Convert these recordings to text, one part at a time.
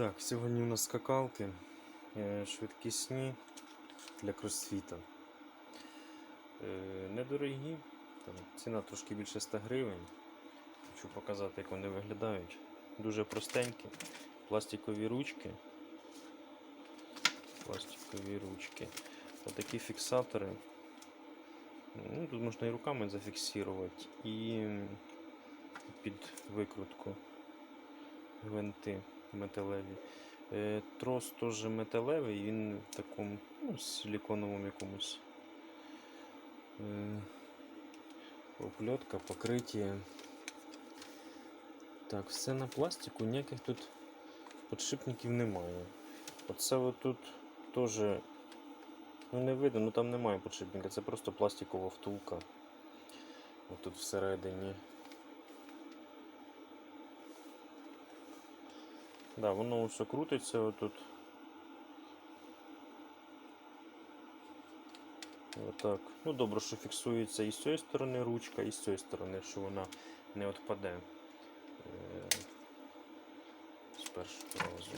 Так, сьогодні у нас скакалки е, швидкісні для кросфіта. Е, Недорогі, там ціна трошки більше 100 гривень. Хочу показати, як вони виглядають. Дуже простенькі, пластикові ручки. Пластикові ручки. Отакі фіксатори. Ну, тут можна і руками зафіксувати, і під викрутку гвинти металеві. Е, Трос теж металевий, він в такому ну, силіконовому якомусь. Е, Оплетка, покриття. Так, все на пластику, ніяких тут подшипників немає. Оце отут теж ну не видно, ну там немає подшипника, це просто пластикова втулка. Отут всередині. Да, воно все крутиться отут. Отак. Ну добре, що фіксується і з цієї сторони ручка, і з цієї сторони, що вона не відпаде е, з першого разу.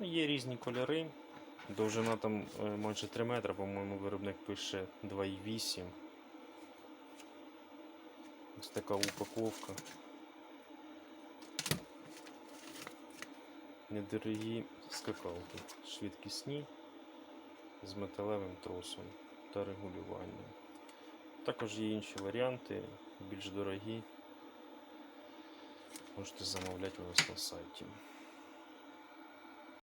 Ну, Є різні кольори. Довжина там е, майже 3 метри, по-моєму, виробник пише 2,8. Ось така упаковка. Недорогі скакалки, швидкісні з металевим тросом та регулюванням. Також є інші варіанти, більш дорогі. Можете замовляти у нас на сайті.